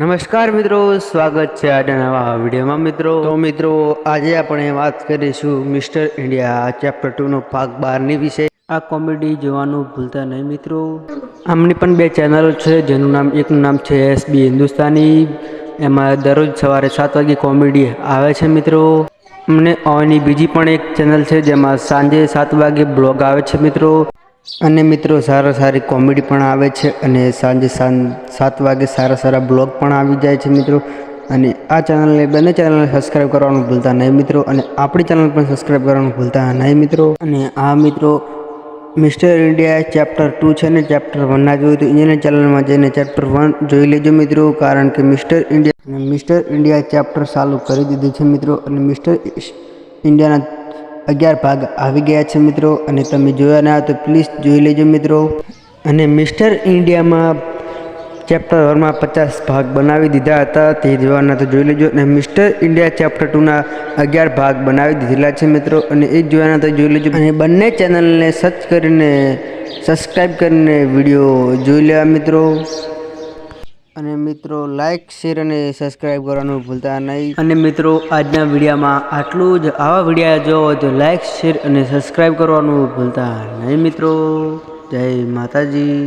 નમસ્કાર મિત્રો, સ્વાગત છે આજના નવા વિડીયોમાં મિત્રો. તો મિત્રો, આજે આપણે વાત કરીશું મિસ્ટર ઇન્ડિયા ચેપ્ટર ટુનો ભાગ બારની વિશે. આ કોમેડી જોવાનું ભૂલતા નહીં મિત્રો. આમની પણ બે ચેનલો છે, જેનું નામ, એકનું નામ છે એસબી હિન્દુસ્તાની. એમાં દરરોજ સવારે સાત વાગે કોમેડી આવે છે મિત્રો. અમને ઓની બીજી પણ એક ચેનલ છે, જેમાં સાંજે સાત વાગે બ્લોગ આવે છે મિત્રો. અને મિત્રો, સારા સારી કોમેડી પણ આવે છે અને સાંજે સાત વાગે સારા સારા બ્લોગ પણ આવી જાય છે મિત્રો. અને આ ચેનલને બંને ચેનલને સબસ્ક્રાઈબ કરવાનું ભૂલતા નહીં મિત્રો અને આપણી ચેનલ પણ સબસ્ક્રાઈબ કરવાનું ભૂલતા નહીં મિત્રો. અને આ મિત્રો, મિસ્ટર ઇન્ડિયા ચેપ્ટર ટુ છે ને, ચેપ્ટર વનના જોયું તો એને ચેનલમાં જઈને ચેપ્ટર વન જોઈ લેજો મિત્રો, કારણ કે mister India mister India chapter ચાલુ કરી દીધું છે મિત્રો. અને મિસ્ટર ઇન્ડિયાના અગિયાર ભાગ આવી ગયા છે મિત્રો અને તમે જોયા ના તો પ્લીઝ જોઈ લેજો મિત્રો. અને મિસ્ટર ઇન્ડિયામાં ચેપ્ટર વનમાં પચાસ ભાગ બનાવી દીધા હતા, તે જોવાના તો જોઈ લેજો. અને મિસ્ટર ઇન્ડિયા ચેપ્ટર ટુના અગિયાર ભાગ બનાવી દીધેલા છે મિત્રો અને એ જોવાના તો જોઈ લેજો. અને બંને ચેનલને સર્ચ કરીને સબસ્ક્રાઈબ કરીને વીડિયો જોઈ લેવા મિત્રો. અને મિત્રો લાઈક શેર અને સબસ્ક્રાઈબ કરવાનું ભૂલતા નહીં. અને મિત્રો, આજના વિડીયામાં આટલું જ. આવા વિડીયા જોવો તો લાઈક શેર અને સબસ્ક્રાઈબ કરવાનું ભૂલતા નહીં મિત્રો. જય માતાજી.